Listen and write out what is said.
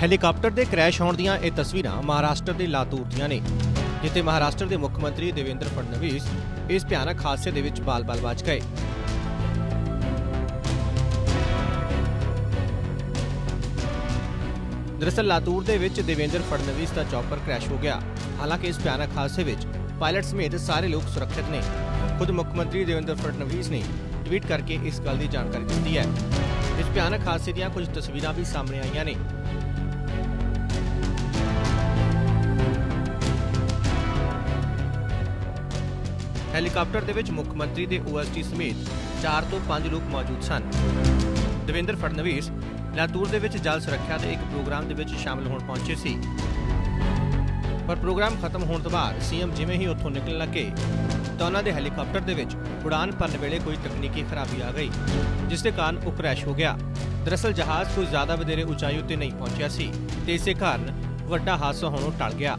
Helicopter ਦੇ crash ਹੋਣ ਦੀਆਂ ਇਹ ਤਸਵੀਰਾਂ ਮਹਾਰਾਸ਼ਟਰ ਦੇ ਲਾਤੂਰ ਦੀਆਂ ਨੇ, ਜਿੱਥੇ ਮਹਾਰਾਸ਼ਟਰ ਦੇ ਮੁੱਖ ਮੰਤਰੀ ਦੇਵੇਂਦਰ ਫੜਨਵੀਸ ਇਸ ਭਿਆਨਕ ਹਾਦਸੇ ਦੇ ਵਿੱਚ ਬਾਲ-ਬਾਲ ਬਚ ਗਏ। ਦਰਅਸਲ ਲਾਤੂਰ ਦੇ ਵਿੱਚ ਦੇਵੇਂਦਰ ਫੜਨਵੀਸ ਦਾ ਚੌਪਰ ਕ੍ਰੈਸ਼ ਹੋ ਗਿਆ। ਹਾਲਾਂਕਿ ਇਸ ਭਿਆਨਕ ਹਾਦਸੇ ਵਿੱਚ ਪਾਇਲਟ ਸਮੇਤ ਸਾਰੇ ਲੋਕ ਸੁਰੱਖਿਅਤ ਨੇ। ਖੁਦ ਮੁੱਖ ਮੰਤਰੀ ਦੇਵੇਂਦਰ ਫੜਨਵੀਸ ਨੇ ਟਵੀਟ ਕਰਕੇ ਇਸ ਗੱਲ ਦੀ ਜਾਣਕਾਰੀ ਦਿੱਤੀ ਹੈ। ਇਸ ਭਿਆਨਕ ਹਾਦਸੇ ਦੀਆਂ ਕੁਝ ਤਸਵੀਰਾਂ ਵੀ ਸਾਹਮਣੇ ਆਈਆਂ ਨੇ। ਹੈਲੀਕਾਪਟਰ ਦੇ ਵਿੱਚ ਮੁੱਖ ਮੰਤਰੀ ਦੇ ਓਐਸਟੀ ਸਮੇਤ 4 ਤੋਂ 5 ਲੋਕ ਮੌਜੂਦ ਸਨ। ਦੇਵੇਂਦਰ ਫੜਨਵੀਸ ਲਾਤੂਰ ਦੇ ਵਿੱਚ ਜਲ ਸੁਰੱਖਿਆ ਦੇ ਇੱਕ ਪ੍ਰੋਗਰਾਮ ਦੇ ਵਿੱਚ ਸ਼ਾਮਲ ਹੋਣ ਪਹੁੰਚੇ ਸੀ। ਪਰ ਪ੍ਰੋਗਰਾਮ ਖਤਮ ਹੋਣ ਤੋਂ ਬਾਅਦ ਸੀਐਮ ਜਿਵੇਂ ਹੀ ਉੱਥੋਂ ਨਿਕਲਣ ਲੱਗੇ ਤਾਂ ਉਹਨਾਂ ਦੇ ਹੈਲੀਕਾਪਟਰ ਦੇ ਵਿੱਚ ਉਡਾਨ ਭਰਨ ਵੇਲੇ ਕੋਈ ਤਕਨੀਕੀ ਖਰਾਬੀ ਆ ਗਈ, ਜਿਸ ਦੇ ਕਾਰਨ ਉਹ ਕ੍ਰੈਸ਼ ਹੋ ਗਿਆ। ਦਰਅਸਲ ਜਹਾਜ਼ ਕੋਈ ਜ਼ਿਆਦਾ ਵਧੇਰੇ ਉਚਾਈ ਉੱਤੇ ਨਹੀਂ ਪਹੁੰਚਿਆ ਸੀ ਤੇ ਇਸੇ ਕਾਰਨ ਵੱਡਾ ਹਾਦਸਾ ਹੋਣੋਂ ਟਲ ਗਿਆ।